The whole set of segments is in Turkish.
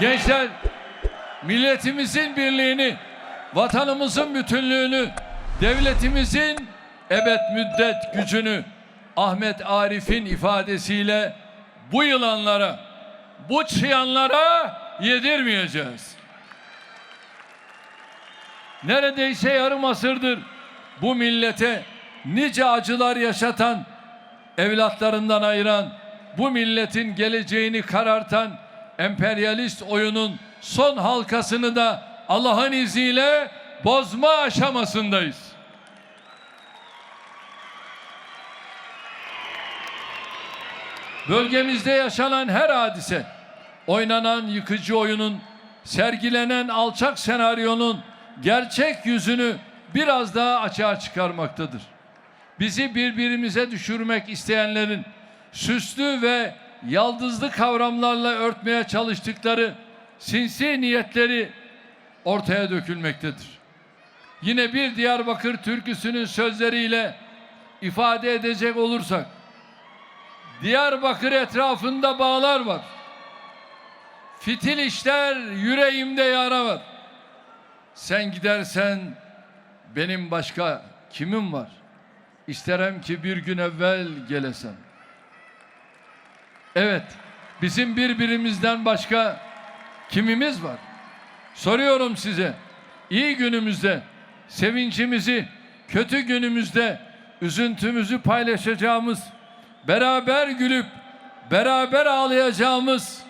Gençler milletimizin birliğini, vatanımızın bütünlüğünü, devletimizin ebed müddet gücünü Ahmet Arif'in ifadesiyle bu yılanlara, bu çıyanlara yedirmeyeceğiz. Neredeyse yarım asırdır bu millete nice acılar yaşatan, evlatlarından ayıran, bu milletin geleceğini karartan emperyalist oyunun son halkasını da Allah'ın izniyle bozma aşamasındayız. Bölgemizde yaşanan her hadise, oynanan yıkıcı oyunun, sergilenen alçak senaryonun gerçek yüzünü biraz daha açığa çıkarmaktadır. Bizi birbirimize düşürmek isteyenlerin süslü ve yaldızlı kavramlarla örtmeye çalıştıkları sinsi niyetleri ortaya dökülmektedir. Yine bir Diyarbakır türküsünün sözleriyle ifade edecek olursak, Diyarbakır etrafında bağlar var. Fitil işler yüreğimde yara var. Sen gidersen benim başka kimim var? İsterem ki bir gün evvel gelesen. Evet, bizim birbirimizden başka kimimiz var? Soruyorum size. iyi günümüzde, sevincimizi, kötü günümüzde, üzüntümüzü paylaşacağımız, beraber gülüp beraber ağlayacağımız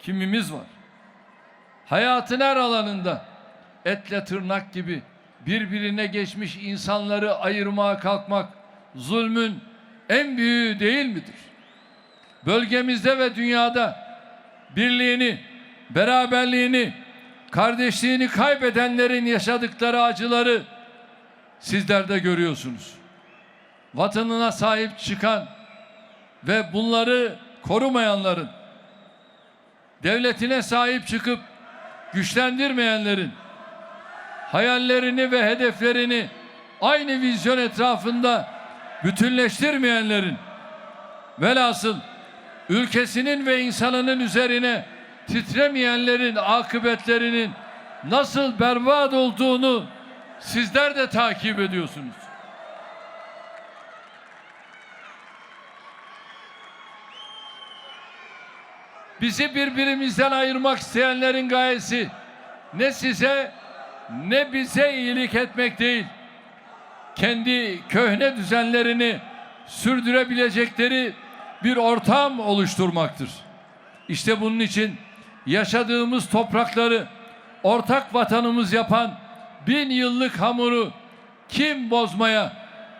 kimimiz var? Hayatın her alanında etle tırnak gibi birbirine geçmiş insanları ayırmaya kalkmak zulmün en büyüğü değil midir? Bölgemizde ve dünyada birliğini, beraberliğini, kardeşliğini kaybedenlerin yaşadıkları acıları sizler de görüyorsunuz. Vatanına sahip çıkan ve bunları korumayanların, devletine sahip çıkıp güçlendirmeyenlerin, hayallerini ve hedeflerini aynı vizyon etrafında bütünleştirmeyenlerin, velhasıl ülkesinin ve insanının üzerine titremeyenlerin akıbetlerinin nasıl berbat olduğunu sizler de takip ediyorsunuz. Bizi birbirimizden ayırmak isteyenlerin gayesi ne size ne bize iyilik etmek değil. Kendi köhne düzenlerini sürdürebilecekleri bir ortam oluşturmaktır. İşte bunun için yaşadığımız toprakları ortak vatanımız yapan bin yıllık hamuru kim bozmaya,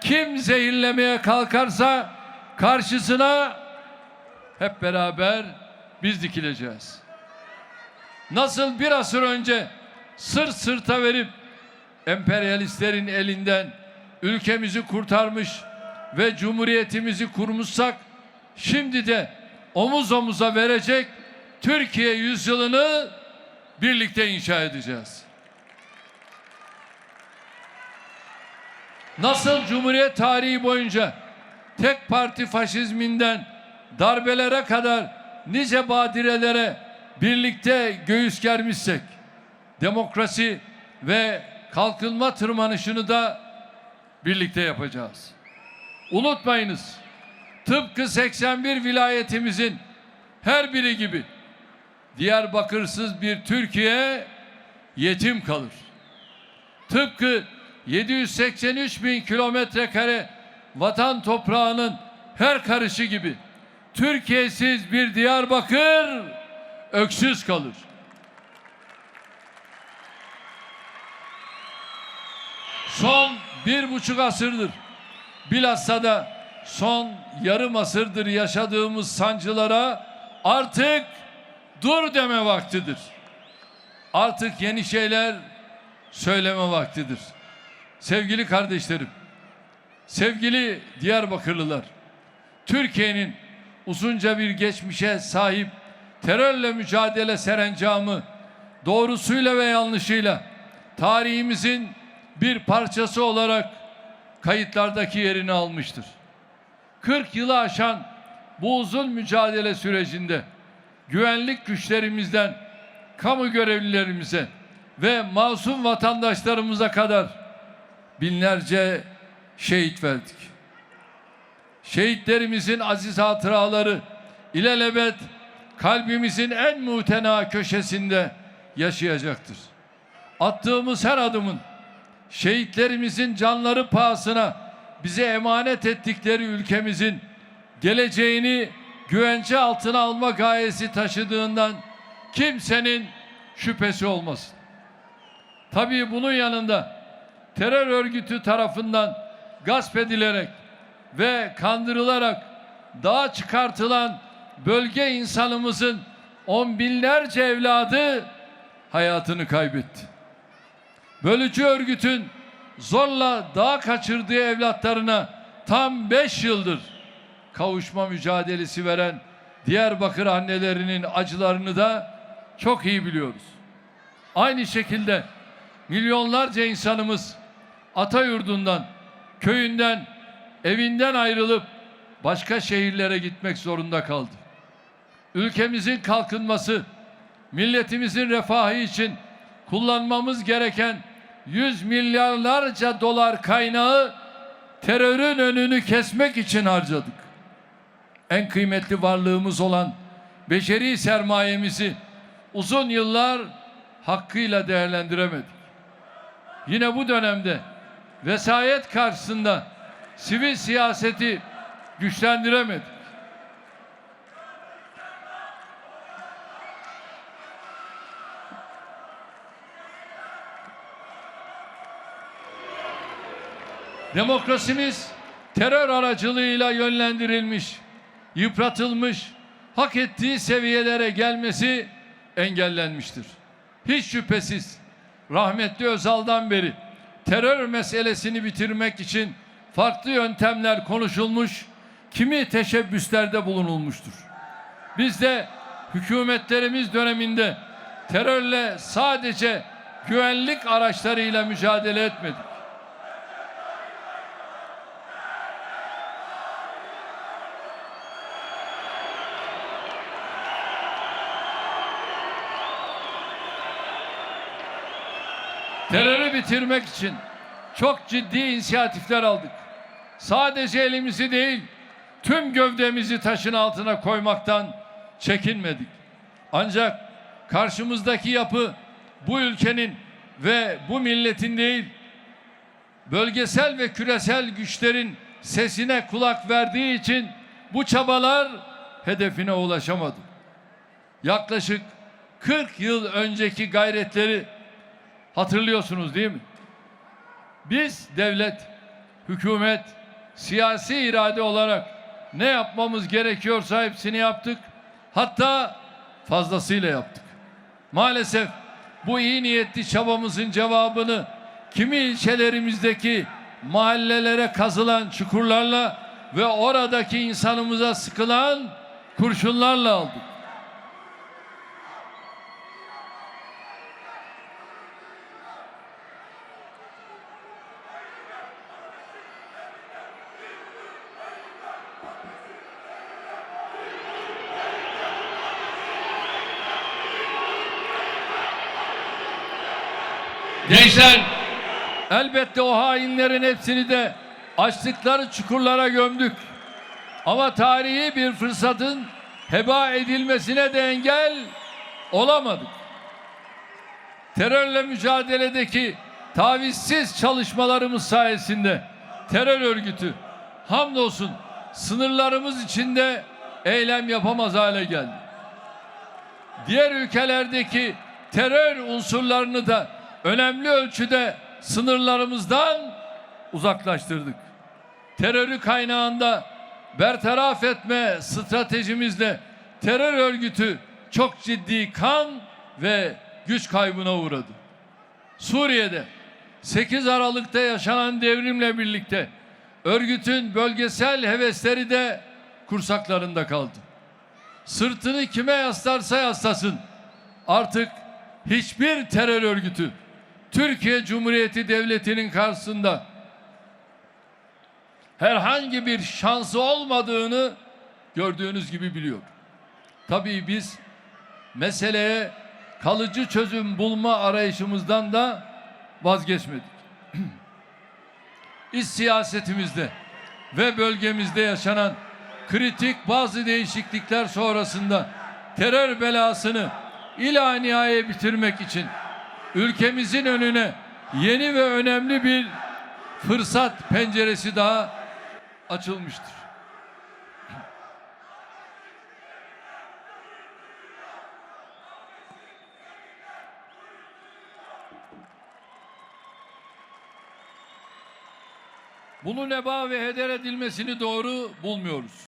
kim zehirlemeye kalkarsa karşısına hep beraber biz dikileceğiz. Nasıl bir asır önce sırt sırta verip emperyalistlerin elinden ülkemizi kurtarmış ve cumhuriyetimizi kurmuşsak şimdi de omuz omuza verecek Türkiye yüzyılını birlikte inşa edeceğiz. Nasıl Cumhuriyet tarihi boyunca tek parti faşizminden darbelere kadar nice badirelere birlikte göğüs germişsek demokrasi ve kalkınma tırmanışını da birlikte yapacağız. Unutmayınız. Tıpkı 81 vilayetimizin her biri gibi Diyarbakırsız bir Türkiye yetim kalır. Tıpkı 783 bin kilometre kare vatan toprağının her karışı gibi Türkiye'siz bir Diyarbakır öksüz kalır. Son bir buçuk asırdır bilhassa da son yarım asırdır yaşadığımız sancılara artık dur deme vaktidir. Artık yeni şeyler söyleme vaktidir. Sevgili kardeşlerim, sevgili Diyarbakırlılar, Türkiye'nin uzunca bir geçmişe sahip terörle mücadele serencamı doğrusuyla ve yanlışıyla tarihimizin bir parçası olarak kayıtlardaki yerini almıştır. 40 yılı aşan bu uzun mücadele sürecinde güvenlik güçlerimizden kamu görevlilerimize ve masum vatandaşlarımıza kadar binlerce şehit verdik. Şehitlerimizin aziz hatıraları ilelebet kalbimizin en muhtena köşesinde yaşayacaktır. Attığımız her adımın şehitlerimizin canları pahasına bize emanet ettikleri ülkemizin geleceğini güvence altına alma gayesi taşıdığından kimsenin şüphesi olmasın. Tabii bunun yanında terör örgütü tarafından gasp edilerek ve kandırılarak dağa çıkartılan bölge insanımızın on binlerce evladı hayatını kaybetti. Bölücü örgütün zorla dağa kaçırdığı evlatlarına tam beş yıldır kavuşma mücadelesi veren Diyarbakır annelerinin acılarını da çok iyi biliyoruz. Aynı şekilde milyonlarca insanımız ata yurdundan, köyünden, evinden ayrılıp başka şehirlere gitmek zorunda kaldı. Ülkemizin kalkınması, milletimizin refahı için kullanmamız gereken yüz milyarlarca dolar kaynağı terörün önünü kesmek için harcadık. En kıymetli varlığımız olan beşeri sermayemizi uzun yıllar hakkıyla değerlendiremedik. Yine bu dönemde vesayet karşısında sivil siyaseti güçlendiremedik. Demokrasimiz terör aracılığıyla yönlendirilmiş, yıpratılmış, hak ettiği seviyelere gelmesi engellenmiştir. Hiç şüphesiz rahmetli Özal'dan beri terör meselesini bitirmek için farklı yöntemler konuşulmuş, kimi teşebbüslerde bulunulmuştur. Biz de hükümetlerimiz döneminde terörle sadece güvenlik araçlarıyla mücadele etmedik. Bitirmek için çok ciddi inisiyatifler aldık. Sadece elimizi değil, tüm gövdemizi taşın altına koymaktan çekinmedik. Ancak karşımızdaki yapı bu ülkenin ve bu milletin değil, bölgesel ve küresel güçlerin sesine kulak verdiği için bu çabalar hedefine ulaşamadı. Yaklaşık 40 yıl önceki gayretleri Hatırlıyorsunuz değil mi? Biz devlet, hükümet, siyasi irade olarak ne yapmamız gerekiyorsa hepsini yaptık. Hatta fazlasıyla yaptık. Maalesef bu iyi niyetli çabamızın cevabını kimi ilçelerimizdeki mahallelere kazılan çukurlarla ve oradaki insanımıza sıkılan kurşunlarla aldık. Gençler elbette o hainlerin hepsini de açtıkları çukurlara gömdük. Ama tarihi bir fırsatın heba edilmesine de engel olamadık. Terörle mücadeledeki tavizsiz çalışmalarımız sayesinde terör örgütü hamdolsun sınırlarımız içinde eylem yapamaz hale geldi. Diğer ülkelerdeki terör unsurlarını da önemli ölçüde sınırlarımızdan uzaklaştırdık. Terörü kaynağında bertaraf etme stratejimizle terör örgütü çok ciddi kan ve güç kaybına uğradı. Suriye'de 8 Aralık'ta yaşanan devrimle birlikte örgütün bölgesel hevesleri de kursaklarında kaldı. Sırtını kime yaslarsa yaslasın artık hiçbir terör örgütü Türkiye Cumhuriyeti Devleti'nin karşısında herhangi bir şansı olmadığını gördüğünüz gibi biliyor. Tabii biz meseleye kalıcı çözüm bulma arayışımızdan da vazgeçmedik. İç siyasetimizde ve bölgemizde yaşanan kritik bazı değişiklikler sonrasında terör belasını ila nihaya bitirmek için ülkemizin önüne yeni ve önemli bir fırsat penceresi daha açılmıştır. Bunu neba ve heder edilmesini doğru bulmuyoruz.